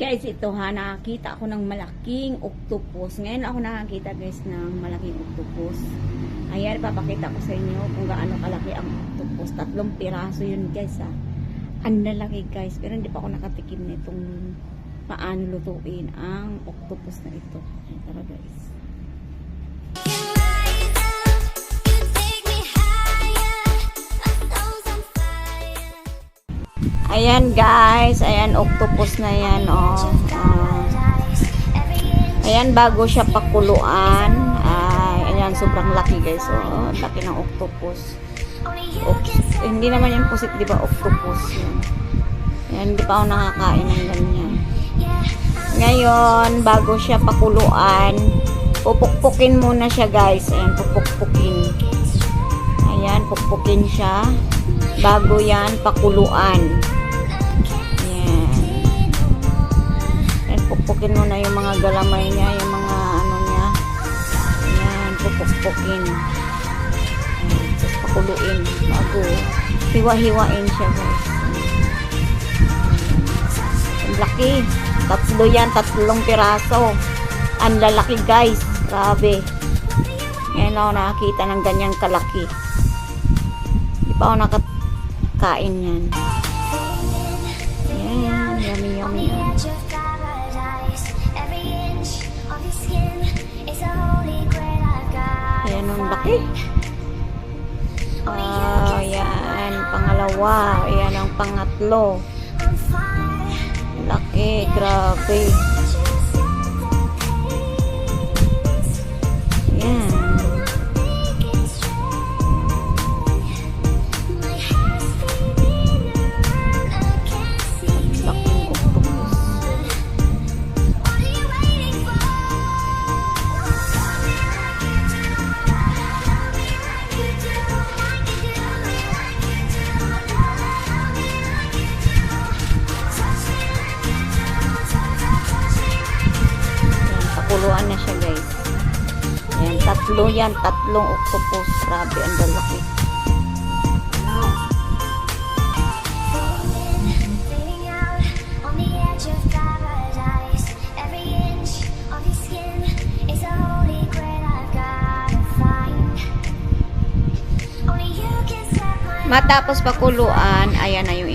Guys, ito ha, nakakita ako ng malaking octopus. Ngayon ako nakakita guys ng malaking octopus. Ayan, papakita ko sa inyo kung gaano kalaki ang octopus. Tatlong piraso yun guys ha. Ang lalaki guys, pero hindi pa ako nakatikim nitong paano lutuin ang octopus na ito. Tara Ayan guys, ayan octopus na yan oh. Ah. ayan bago siya pakuluan. Ay, ayan sobrang laki guys. Oh, laki ng octopus. Oops. Hindi naman yan pusit, di ba? Octopus. Ayan, hindi pa ako nakakain ng ganyan. Ngayon, bago siya pakuluan, pupukpukin muna siya guys. Ayan, pupukpukin. Ayan, pupukpukin siya. Bago yan, pakuluan. Pupukpukin muna yung mga galamay niya, yung mga ano niya. Ayan, pupukpukin. Ayan, pakuluin. Bago, hiwa-hiwain siya guys. Ang laki. Tatlo yan, tatlong piraso. Ang lalaki guys. Grabe. Ngayon ako nakakita ng ganyang kalaki. Di pa ako nakakain. Yan, Ang laki. Ah, yan. Pangalawa. Ayan ang pangatlo. Laki. Grabe. Pakuluan na siya guys. Yan, tatlo yan, tatlong octopus. Grabe, ang lalaki. Matapos pakuluan, ayan na yung